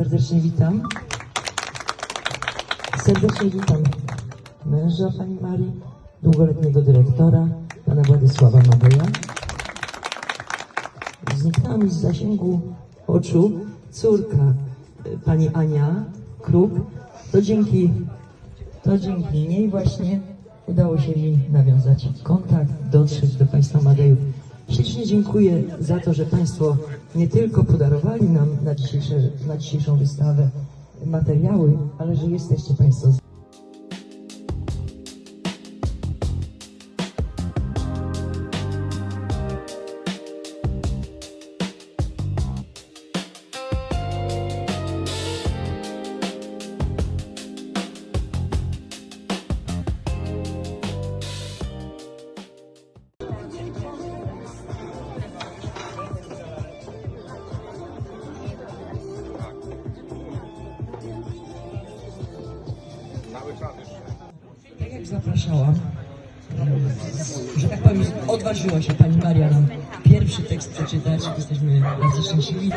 Serdecznie witam. Serdecznie witam męża pani Marii, długoletniego dyrektora, pana Władysława Madeja. Zniknęła mi z zasięgu oczu córka y, pani Ania Kruk. To dzięki, to dzięki niej właśnie udało się mi nawiązać kontakt, dotrzeć do państwa Madejów. Ślicznie dziękuję za to, że państwo nie tylko podarowali nam na, na dzisiejszą wystawę materiały, ale że jesteście państwo jak zapraszałam, że tak powiem, odważyła się Pani Maria nam pierwszy tekst przeczytać. Jesteśmy bardzo szczęśliwi.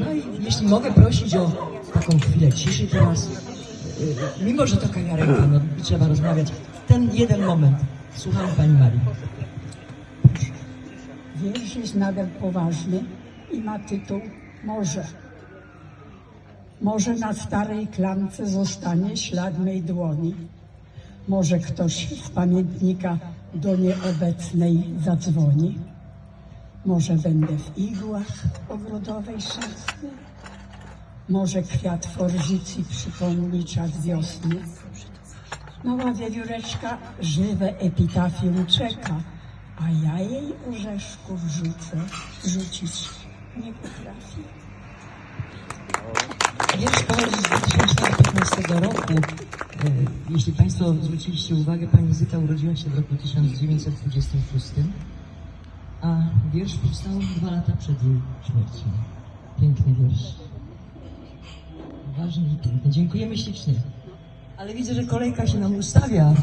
No i jeśli mogę prosić o taką chwilę ciszy teraz, e, mimo że to kawiarenka, no trzeba rozmawiać, ten jeden moment. Słucham Pani Marii. Wiersz jest nadal poważny i ma tytuł Morze. Może na starej klamce zostanie ślad mej dłoni. Może ktoś z pamiętnika do nieobecnej zadzwoni. Może będę w igłach ogrodowej szafy. Może kwiat forzycji przypomni czas wiosny. Mała wiewióreczka żywe epitafium czeka, a ja jej orzeszków rzucę, rzucić nie potrafię. Wiersz z 2015 roku. E, Jeśli Państwo zwróciliście uwagę, Pani Zyta urodziła się w roku 1926, a wiersz powstał dwa lata przed jej śmiercią. Piękny wiersz. Ważny i piękny. Dziękujemy ślicznie. Ale widzę, że kolejka się nam ustawia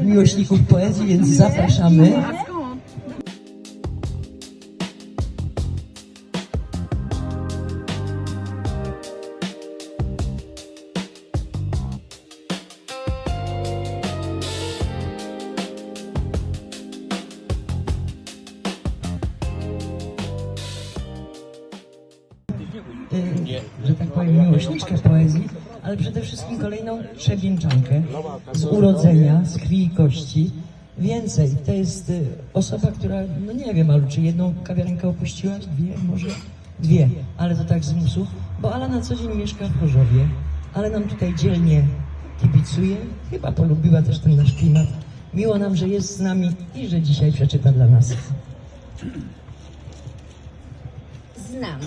miłośników poezji, więc zapraszamy. Że tak powiem, miłośniczkę poezji, ale przede wszystkim kolejną trzebieńczankę z urodzenia, z krwi i kości. Więcej, to jest y, osoba, która, no nie wiem, ale czy jedną kawiarenkę opuściła, dwie, może dwie, ale to tak z musu, bo Ala na co dzień mieszka w Chorzowie, ale nam tutaj dzielnie kibicuje, chyba polubiła też ten nasz klimat. Miło nam, że jest z nami i że dzisiaj przeczyta dla nas. Znam.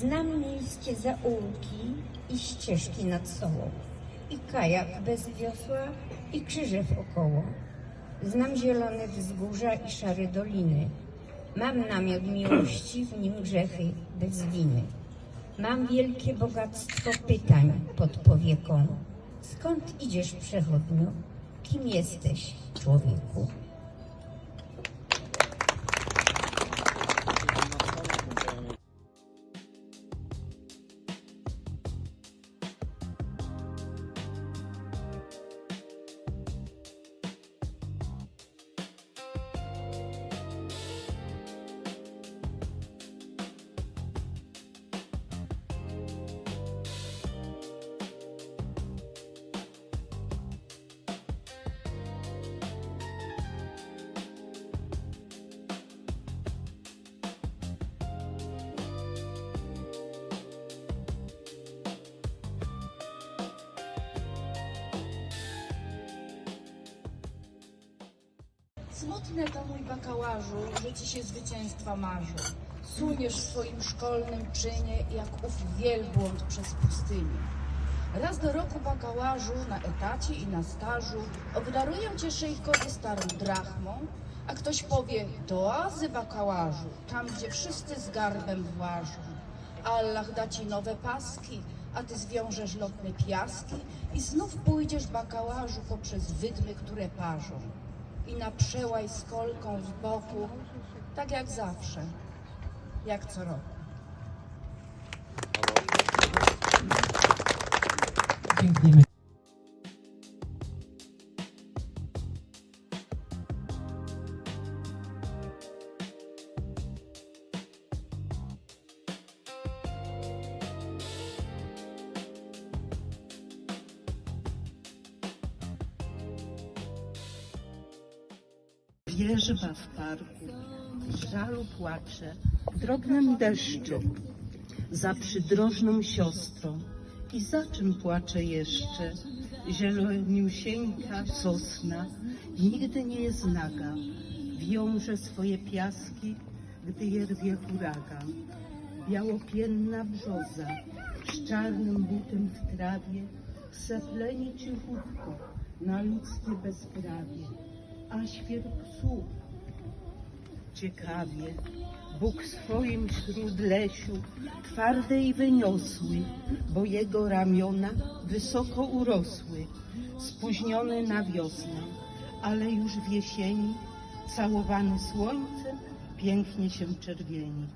Znam miejskie zaułki i ścieżki nad Sołą. I kajak bez wiosła, i krzyże wokoło. Znam zielone wzgórza i szare doliny. Mam namiot miłości, w nim grzechy bez winy. Mam wielkie bogactwo pytań pod powieką. Skąd idziesz, przechodniu? Kim jesteś, człowieku? Smutne to mój bakałażu, że ci się zwycięstwa marzą. Suniesz w swoim szkolnym czynie jak ów wielbłąd przez pustynię. Raz do roku bakałażu na etacie i na stażu obdarują cię szejkowie starą drachmą, a ktoś powie do oazy bakałażu, tam gdzie wszyscy z garbem włażą. Allah da ci nowe paski, a ty zwiążesz lotne piaski i znów pójdziesz bakałażu poprzez wydmy, które parzą. I na przełaj z kolką w boku, tak jak zawsze, jak co roku. Dziękujemy. Wierzba w parku, żalu płacze, w drobnym deszczu, za przydrożną siostrą. I za czym płacze jeszcze? Zieloniusieńka sosna nigdy nie jest naga, wiąże swoje piaski, gdy je rwie huragan. Białopienna brzoza z czarnym butem w trawie sepleni cichutko na ludzkie bezprawie a świat psów. Ciekawie, Bóg swoim śródlesiu, twardy i wyniosły, bo jego ramiona wysoko urosły, spóźniony na wiosnę, ale już w jesieni, całowany słońcem, pięknie się czerwieni.